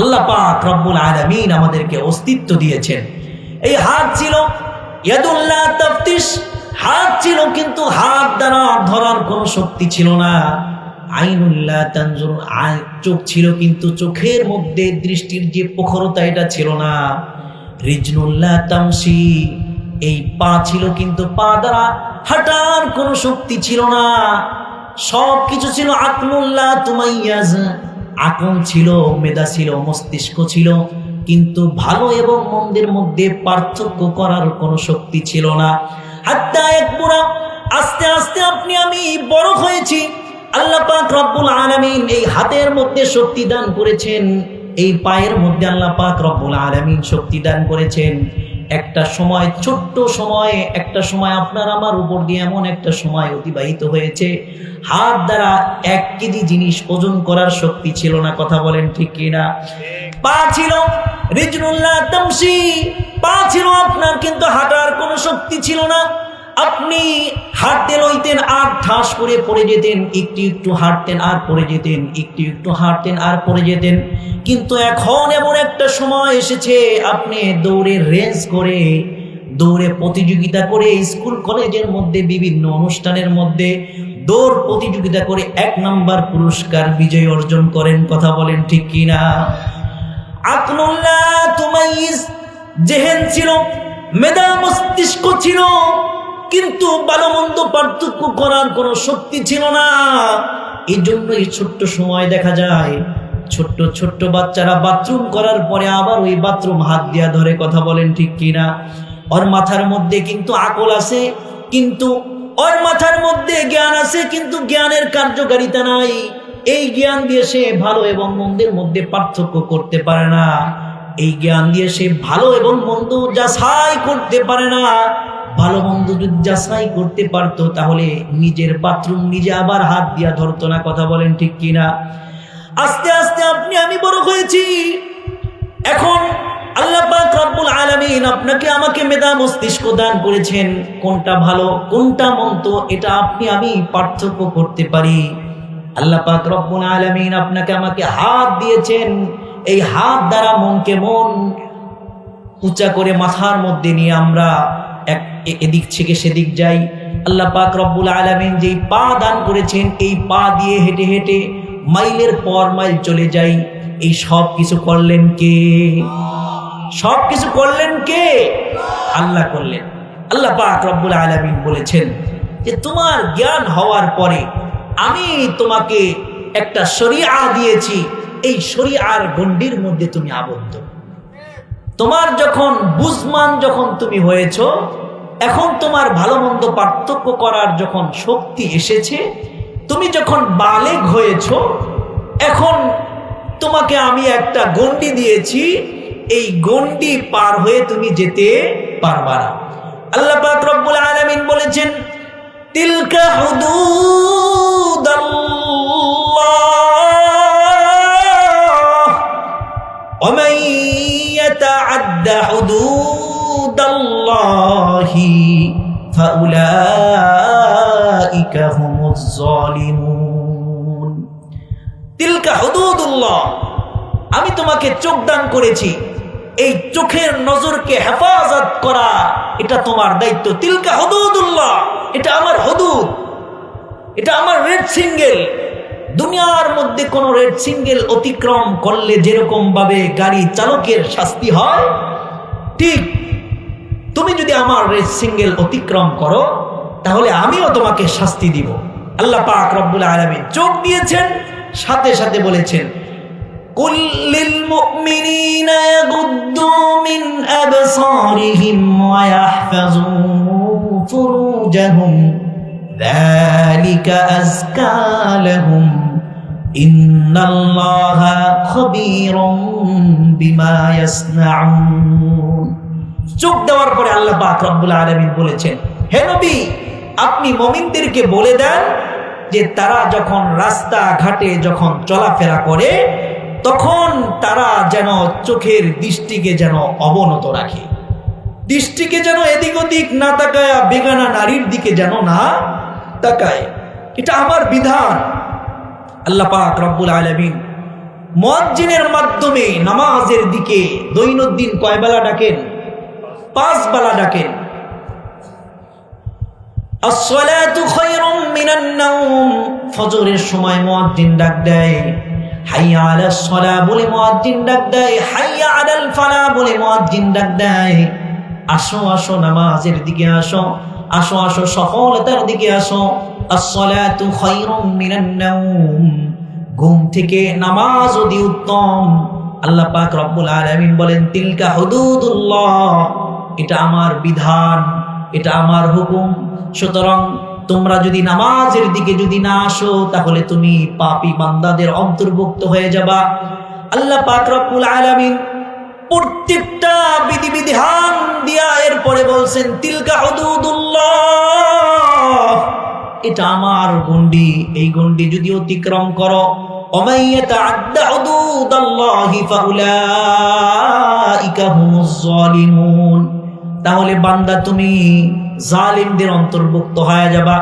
আল্লাহ পাক রব্বুল আলামিন আমাদেরকে অস্তিত্ব দিয়েছেন। এই হাত ছিল ইয়াদুল্লাহ তাফতিশ, হাত ছিল কিন্তু হাত দ্বারা ধরার কোনো শক্তি ছিল না। আইনুল্লাহ তানজুর চোখ ছিল কিন্তু চোখের মধ্যে দৃষ্টির যে প্রখরতা এটা ছিল না। রিজনুল্লাহ তামসি, এই পা ছিল কিন্তু পা দ্বারা হাঁটার কোনো শক্তি ছিল না। সব কিছু ছিল আকলুল্লাহ তুমাইয়াজ। আকল ছিল, মেধা ছিল, মস্তিষ্ক ছিল, কিন্তু ভালো এবং মন্দের মধ্যে পার্থক্য করার কোনো শক্তি ছিল না। আস্তে আস্তে আপনি আমি বড় হয়েছি। আল্লাহ পাক রব্বুল আলামিন এই হাতের মধ্যে শক্তি দান করেছেন, এই পায়ের মধ্যে আল্লাহ পাক রব্বুল আলামিন শক্তি দান করেছেন। একটা সময়, ছোট্ট সময়ে, একটা সময় আপনার আমার উপর দিয়ে এমন একটা সময় অতিবাহিত হয়েছে। হাত দ্বারা এক কেজি জিনিস ওজন করার শক্তি ছিল না, কথা বলেন ঠিক কিনা? পা ছিল রিজনুল্লাহ তামসি, পা ছিল আপনার, কিন্তু হাঁটার কোনো শক্তি ছিল না। আপনি হাঁটতে লইতেন, আর ঠাস করে পড়ে যেতেন, একটু একটু হাঁটতেন, আর পড়ে যেতেন, একটু একটু হাঁটতেন, আর পড়ে যেতেন। কিন্তু এখন এমন একটা সময় এসেছে, আপনি দৌড়ে রেঞ্জ করে, দৌড়ে প্রতিযোগিতা করে, স্কুল, কলেজের মধ্যে, বিভিন্ন অনুষ্ঠানের মধ্যে দৌড় প্রতিযোগিতা করে এক নাম্বার পুরস্কার বিজয় অর্জন করেন, কথা বলেন ঠিক কিনা? আকলুল্লাহ তুমাইজ জেহেন ছিল মেধা মস্তিষ্ক ছিল কিন্তু ভালো মন্দ পার্থক্য করার কোনো শক্তি ছিল না। এই জন্য এই ছোট্ট সময় দেখা যায়। ছোট্ট ছোট্ট বাচ্চারা বাথরুম করার পরে আবার ওই বাথরুম হাত দিয়া ধরে কথা বলেন ঠিক কিনা। ওর মাথার মধ্যে কিন্তু আকল আছে, কিন্তু ওর মাথার মধ্যে জ্ঞান আছে, কিন্তু জ্ঞানের কার্যকারিতা নাই। এই জ্ঞান দিয়ে সে ভালো এবং মন্দের মধ্যে পার্থক্য করতে পারে না। এই জ্ঞান দিয়ে সে ভালো এবং মন্দ যাচাই করতে পারে না। ভালো মন্দ যাচাই করতে পারতো, তাহলে নিজের বাথরুম নিজে আবার হাত দিয়া ধরতো না, কথা বলেন ঠিক কিনা? আস্তে আস্তে আপনি, আমি বড় হয়েছি। এখন আল্লাহ পাক রব্বুল আলামিন আপনাকে আমাকে মেধা মস্তিষ্ক দান করেছেন। কোনটা ভালো, কোনটা মন্দ, এটা আপনি, আমি পার্থক্য করতে পারি। আল্লাহ পাক রব্বুল আলামিন আপনাকে আমাকে হাত দিয়েছেন। এই হাত দ্বারা মনকে মন উঁচা করে মাথার মধ্যে নিয়ে আমরা এক এদিক থেকে সেদিক যাই। আল্লাহ পাক রব্বুল আলামিন যেই পা দান করেছেন, এই পা দিয়ে হেঁটে হেঁটে মাইলের পর মাইল চলে যাই। এই সব কিছু করলেন কে? সব কিছু করলেন কে? আল্লাহ করলেন। আল্লাহ পাক রব্বুল আলামিন বলেছেন যে, তোমার জ্ঞান হওয়ার পরে আমি তোমাকে একটা শরিয়া দিয়েছি। এই শরিয়ার গণ্ডির মধ্যে তুমি আবদ্ধ। তোমার যখন বুঝমান যখন তুমি হয়েছ এখন তোমার ভালো মন্দ পার্থক্য করার যখন শক্তি এসেছে, তুমি যখন বালেগ হয়েছ, এখন তোমাকে আমি একটা গন্ডি দিয়েছি, এই গন্ডি পার হয়ে তুমি যেতে পারবা না। আল্লাহ রব্বুল আলমিন বলেছেন, তিলকা হুদু ওয়া মান ইয়াতাআদ্দা হুদুদ। حدود الله فأولئك هم الظالمون تلك حدود الله আমি তোমাকে চোখ দান করেছি এই চোখের নজরকে হেফাজত করা এটা তোমার দায়িত্ব তিলকা হদুদুল্লাহ এটা আমার হদুদ এটা আমার রেড সিঙ্গেল দুনিয়ার মধ্যে কোন রেড সিঙ্গেল অতিক্রম করলে যেরকম ভাবে গাড়ি চালকের শাস্তি হয় ঠিক তুমি যদি আমার রেড সিঙ্গেল অতিক্রম করো তাহলে আমিও তোমাকে শাস্তি দিব আল্লাহ পাক রব্বুল আলামিন চোখ দিয়েছেন সাথে সাথে বলেছেন قل للمؤمنين يغضوا من أبصارهم ويحفظوا فروجهم ذلك أزكى لهم إن الله خبير بما يصنعون চোখ দেওয়ার পরে আল্লাহ পাক আলামিন বলেছেন, হে নবী, আপনি মমিনদেরকে বলে দেন যে তারা যখন রাস্তা ঘাটে যখন চলাফেরা করে, তখন তারা যেন চোখের দৃষ্টিকে যেন অবনত রাখে। দৃষ্টিকে যেন এদিক ওদিক না তাকায় বেগানা নারীর দিকে যেন না তাকায়। এটা আমার বিধান। আল্লাহ পাক রব্বুল আলমিন মুয়াজ্জিনের মাধ্যমে নামাজের দিকে দৈনন্দিন কয়বেলা ডাকেন। পাঁচ বেলা ডাকেন সময় ডাক দেয়। বলে ডাক দেয়। ফালাহ বলে দেয়। আসো আসো, নামাজের দিকে আসো। আসো আসো, সফলতার দিকে আসো। ঘুম থেকে নামাজ অতি উত্তম। আল্লাহ পাক রব্বুল আলামিন বলেন, তিলকা হুদুদুল্লাহ। এটা আমার বিধান, এটা আমার হুকুম। সুতরাং তোমরা যদি নামাজের দিকে যদি না আসো, তাহলে তুমি পাপি বান্দাদের অন্তর্ভুক্ত হয়ে যাবা। আল্লাহ পাকরুল আলমিন প্রত্যেকটা বিধি বিধান দিয়া এরপরে বলছেন, তিলকা এটা আমার গন্ডি এই গন্ডি যদি অতিক্রম কর অমাইয়া তাহলে বান্দা তুমি জালিমদের অন্তর্ভুক্ত হয়ে যাবা।